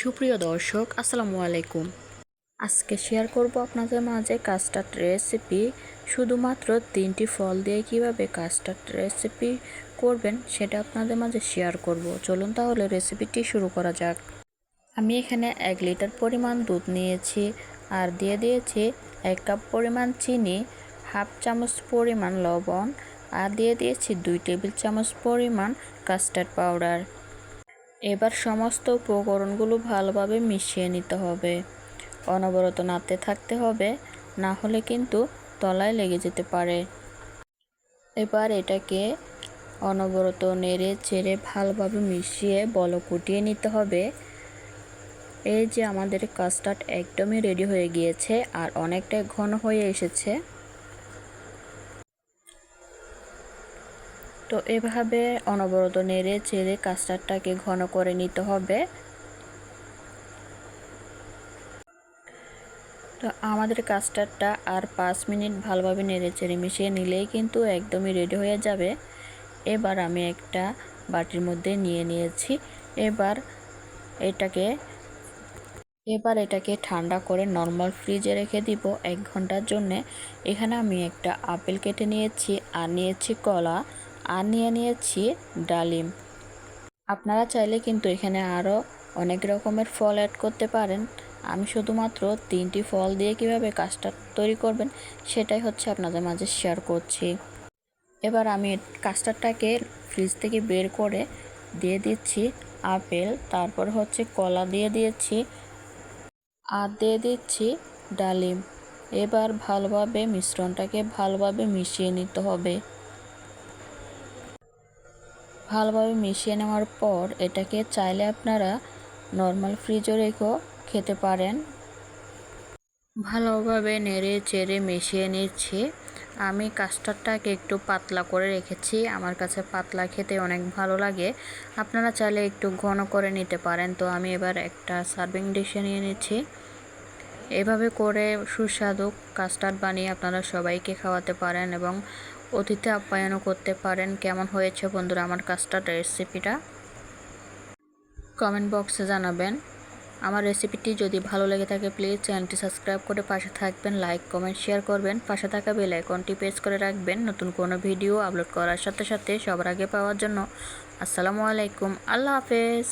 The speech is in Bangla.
সুপ্রিয় দর্শক, আসসালামু আলাইকুম। আজকে শেয়ার করব আপনাদের মাঝে কাস্টার্ড রেসিপি শুধুমাত্র তিনটি ফল দিয়ে কীভাবে কাস্টার্ড রেসিপি করবেন, সেটা আপনাদের মাঝে শেয়ার করব। চলুন তাহলে রেসিপিটি শুরু করা যাক। আমি এখানে এক লিটার পরিমাণ দুধ নিয়েছি, আর দিয়ে দিয়েছি এক কাপ পরিমাণ চিনি, হাফ চামচ পরিমাণ লবণ, আর দিয়ে দিয়েছি দুই টেবিল চামচ পরিমাণ কাস্টার্ড পাউডার এবার সমস্ত উপকরণগুলো ভালোভাবে মিশিয়ে নিতে হবে। অনবরত নাড়তে থাকতে হবে, না হলে কিন্তু তলায় লেগে যেতে পারে। এবার এটাকে অনবরত নেড়ে চেড়ে ভালোভাবে মিশিয়ে বল কুটিয়ে নিতে হবে। এই যে আমাদের কাস্টার্ড একদমই রেডি হয়ে গিয়েছে আর অনেকটাই ঘন হয়ে এসেছে। তো এভাবে অনবরত নেড়ে চেড়ে কাস্টার্ডটাকে ঘন করে নিতে হবে। তো আমাদের কাস্টার্ডটা আর পাঁচ মিনিট ভালোভাবে নেড়ে চেড়ে মিশিয়ে নিলেই কিন্তু একদমই রেডি হয়ে যাবে। এবার আমি একটা বাটির মধ্যে নিয়ে নিয়েছি। এবার এটাকে এবার এটাকে ঠান্ডা করে নর্মাল ফ্রিজে রেখে দিব এক ঘণ্টার জন্যে। এখানে আমি একটা আপেল কেটে নিয়েছি আর নিয়েছি কলা। আর নিয়ে নিয়েছি ডালিম। আপনারা চাইলে কিন্তু এখানে আরও অনেক রকমের ফল অ্যাড করতে পারেন। আমি শুধুমাত্র তিনটি ফল দিয়ে কীভাবে কাস্টার্ড তৈরি করবেন, সেটাই হচ্ছে আপনাদের মাঝে শেয়ার করছি। এবার আমি কাস্টার্ডটাকে ফ্রিজ থেকে বের করে দিয়ে দিচ্ছি আপেল, তারপর হচ্ছে কলা দিয়ে দিয়েছি আর দিয়ে দিচ্ছি ডালিম। এবার ভালোভাবে মিশ্রণটাকে ভালোভাবে মিশিয়ে নিতে হবে। ভালোভাবে মিশিয়ে নেওয়ার পর এটাকে চাইলে আপনারা নর্মাল ফ্রিজে রেখেও খেতে পারেন। ভালোভাবে নেড়ে চেড়ে মিশিয়ে নিচ্ছি। আমি কাস্টারটাকে একটু পাতলা করে রেখেছি। আমার কাছে পাতলা খেতে অনেক ভালো লাগে। আপনারা চাইলে একটু ঘন করে নিতে পারেন। তো আমি এবার একটা সার্ভিং ডিশে নিয়ে নিচ্ছি। এভাবে করে সুস্বাদু কাস্টার্ড বানিয়ে আপনারা সবাইকে খাওয়াতে পারেন এবং অতিথি আপ্যায়নও করতে পারেন। কেমন হয়েছে বন্ধুরা আমার কাস্টার্ড রেসিপিটা কমেন্ট বক্সে জানাবেন। আমার রেসিপিটি যদি ভালো লেগে থাকে প্লিজ চ্যানেলটি সাবস্ক্রাইব করে পাশে থাকবেন লাইক কমেন্ট শেয়ার করবেন। পাশে থাকা বেল আইকনটি প্রেস করে রাখবেন। নতুন কোনো ভিডিও আপলোড করার সাথে সাথে সবার আগে পাওয়ার জন্য। আসসালামু আলাইকুম, আল্লাহ হাফেজ।